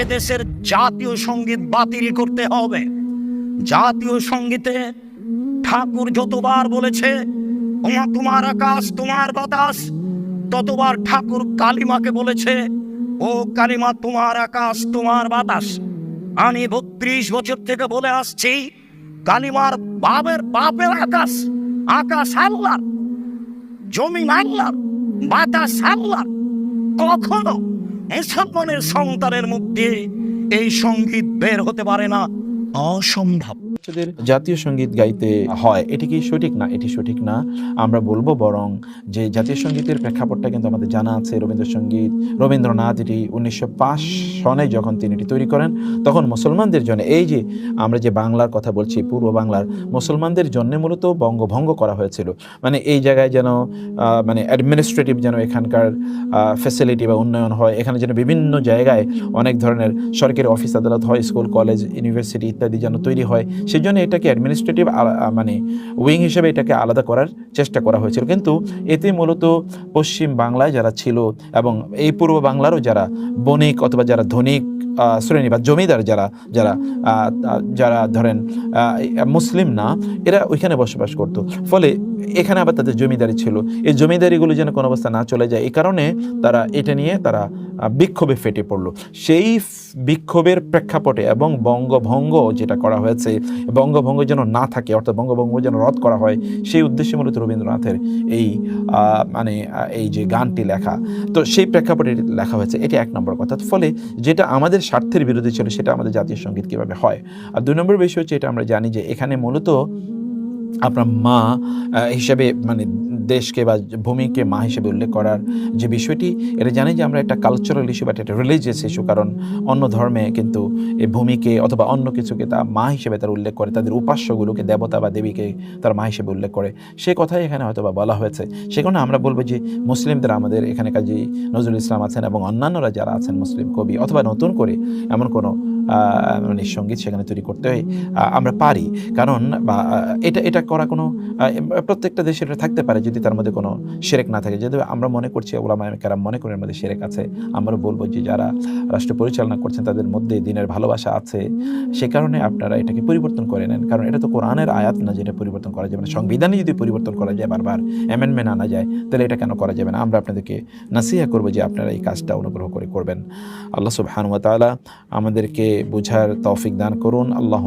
এদেশের জাতীয় সংগীত বাতিল করতে হবে। জাতীয় সঙ্গীতে ঠাকুর যতবার বলেছে "ওমা তোমার আকাশ, তোমার বাতাস, ততবার ঠাকুর কালিমাকে বলেছে, ও কালিমা, তোমার আকাশ, তোমার বাতাস। আমি বত্রিশ বছর থেকে বলে আসছি, কালিমার বাপের বাপের আকাশ আকাশ আল্লাহ জমি আল্লাহ বাতাস আল্লাহ কখনো মুসলমানের সন্তানের মধ্যে এই সংগীত বের হতে পারে না। অসম্ভব। বাচ্চাদের জাতীয় সংগীত গাইতে হয়। এটি কি সঠিক না? এটি সঠিক না। আমরা বলব বরং যে জাতীয় সঙ্গীতের প্রেক্ষাপটটা কিন্তু আমাদের জানা আছে। রবীন্দ্রসঙ্গীত, রবীন্দ্রনাথ, এটি উনিশশো পাঁচ সনে যখন তিনি এটি তৈরি করেন, তখন মুসলমানদের জন্য এই যে আমরা যে বাংলার কথা বলছি, পূর্ব বাংলার মুসলমানদের জন্য মূলত বঙ্গভঙ্গ করা হয়েছিল। মানে এই জায়গায় যেন মানে অ্যাডমিনিস্ট্রেটিভ যেন এখানকার ফ্যাসিলিটি বা উন্নয়ন হয়, এখানে যেন বিভিন্ন জায়গায় অনেক ধরনের সরকারি অফিস আদালত হয় স্কুল কলেজ ইউনিভার্সিটি ইত্যাদি যেন তৈরি হয় সেই জন্য এটাকে অ্যাডমিনিস্ট্রেটিভ মানে উইং হিসেবে এটাকে আলাদা করার চেষ্টা করা হয়েছিল। কিন্তু এতে মূলত পশ্চিম বাংলায় যারা ছিল এবং এই পূর্ব বাংলারও যারা বণিক অথবা যারা ধনিক শ্রেণি বা জমিদার যারা যারা যারা ধরেন মুসলিম না, এরা ওইখানে বসবাস করতো। ফলে এখানে আবার তাদের জমিদারি ছিল। এই জমিদারিগুলো যেন কোনো অবস্থা না চলে যায়, এই কারণে তারা এটা নিয়ে তারা বিক্ষোভে ফেটে পড়ল। সেই বিক্ষোভের প্রেক্ষাপটে এবং বঙ্গভঙ্গ যেটা করা হয়েছে, বঙ্গভঙ্গ যেন না থাকে, অর্থাৎ বঙ্গভঙ্গ যেন রদ করা হয়, সেই উদ্দেশ্যে মূলত রবীন্দ্রনাথের এই মানে এই যে গানটি লেখা। তো সেই প্রেক্ষাপটে লেখা হয়েছে, এটি এক নম্বর কথা। ফলে যেটা আমাদের স্বার্থের বিরোধী ছিল, সেটা আমাদের জাতীয় সংগীত কীভাবে হয়? আর দুই নম্বর বিষয় হচ্ছে, এটা আমরা জানি যে এখানে মূলত আপনার মা হিসেবে মানে দেশকে বা ভূমিকে মা হিসেবে উল্লেখ করার যে বিষয়টি, এটা জানি যে আমরা একটা কালচারাল ইস্যু বা একটা রিলিজিয়াস ইস্যু কারণ অন্য ধর্মে কিন্তু এই ভূমিকে অথবা অন্য কিছুকে তা মা হিসেবে তারা উল্লেখ করে, তাদের উপাস্যগুলোকে, দেবতা বা দেবীকে তারা মা হিসেবে উল্লেখ করে। সে কথাই এখানে হয়তো বা বলা হয়েছে। সে কারণে আমরা বলব যে মুসলিমদের আমাদের এখানে কাজী নজরুল ইসলাম আছেন এবং অন্যান্যরা যারা আছেন মুসলিম কবি অথবা নতুন করে এমন কোনো মানে সংগীত সেখানে তৈরি করতে হয় আমরা পারি। কারণ, বা এটা এটা করা কোনো প্রত্যেকটা দেশে এটা থাকতে পারে যদি তার মধ্যে কোনো সেরেক না থাকে। যদি আমরা মনে করছি, ওলামা কারাম মনে করেন মধ্যে সেরেক আছে। আমরা বলব যে যারা রাষ্ট্র পরিচালনা করছেন, তাদের মধ্যে দিনের ভালোবাসা আছে। সে কারণে আপনারা এটাকে পরিবর্তন করে নেন। কারণ এটা তো কোরআনের আয়াত না যেটা পরিবর্তন করা যাবে না। সংবিধানে যদি পরিবর্তন করা যায়, বারবার অ্যামেন্ডমেন্ট আনা যায়, তাহলে এটা কেন করা যাবে না? আমরা আপনাদেরকে নাসিহা করব যে আপনারা এই কাজটা অনুগ্রহ করে করবেন। আল্লাহ সুবহানুয়া তাআলা আমাদেরকে বুঝার তৌফিক দান করুন। আল্লাহ